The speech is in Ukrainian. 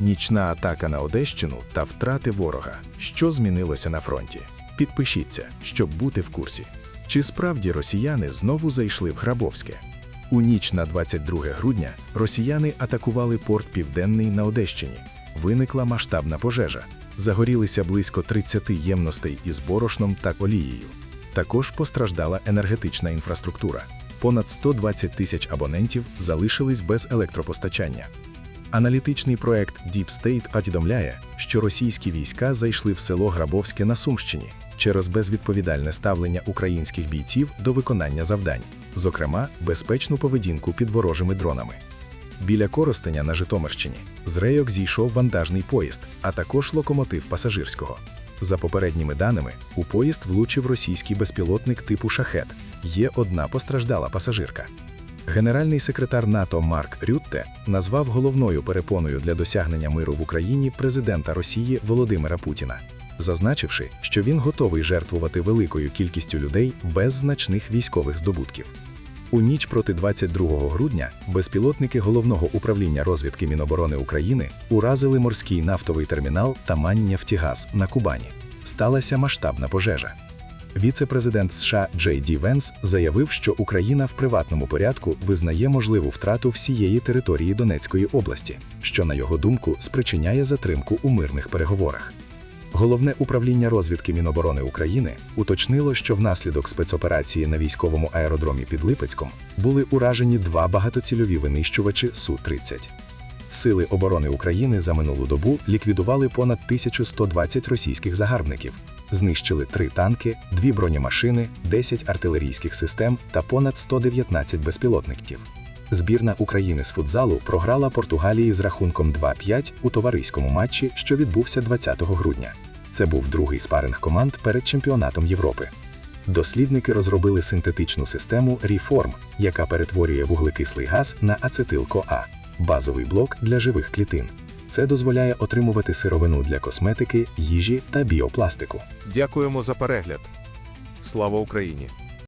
Нічна атака на Одещину та втрати ворога. Що змінилося на фронті? Підпишіться, щоб бути в курсі. Чи справді росіяни знову зайшли в Грабовське? У ніч на 22 грудня росіяни атакували порт Південний на Одещині. Виникла масштабна пожежа. Загорілися близько 30 ємностей із борошном та олією. Також постраждала енергетична інфраструктура. Понад 120 тисяч абонентів залишились без електропостачання. Аналітичний проект Deep State повідомляє, що російські війська зайшли в село Грабовське на Сумщині через безвідповідальне ставлення українських бійців до виконання завдань, зокрема, безпечну поведінку під ворожими дронами. Біля Коростеня на Житомирщині з рейок зійшов вантажний поїзд, а також локомотив пасажирського. За попередніми даними, у поїзд влучив російський безпілотник типу шахет. Є одна постраждала пасажирка. Генеральний секретар НАТО Марк Рютте назвав головною перепоною для досягнення миру в Україні президента Росії Володимира Путіна, зазначивши, що він готовий жертвувати великою кількістю людей без значних військових здобутків. У ніч проти 22 грудня безпілотники головного управління розвідки Міноборони України уразили морський нафтовий термінал Тамань-Нефтігаз на Кубані. Сталася масштабна пожежа. Віце-президент США Джей Ді Венс заявив, що Україна в приватному порядку визнає можливу втрату всієї території Донецької області, що, на його думку, спричиняє затримку у мирних переговорах. Головне управління розвідки Міноборони України уточнило, що внаслідок спецоперації на військовому аеродромі під Липецьком були уражені два багатоцільові винищувачі Су-30. Сили оборони України за минулу добу ліквідували понад 1120 російських загарбників, знищили три танки, дві бронемашини, 10 артилерійських систем та понад 119 безпілотників. Збірна України з футзалу програла Португалії з рахунком 2-5 у товариському матчі, що відбувся 20 грудня. Це був другий спаринг команд перед чемпіонатом Європи. Дослідники розробили синтетичну систему Reform, яка перетворює вуглекислий газ на ацетил-КоА – базовий блок для живих клітин. Це дозволяє отримувати сировину для косметики, їжі та біопластику. Дякуємо за перегляд. Слава Україні!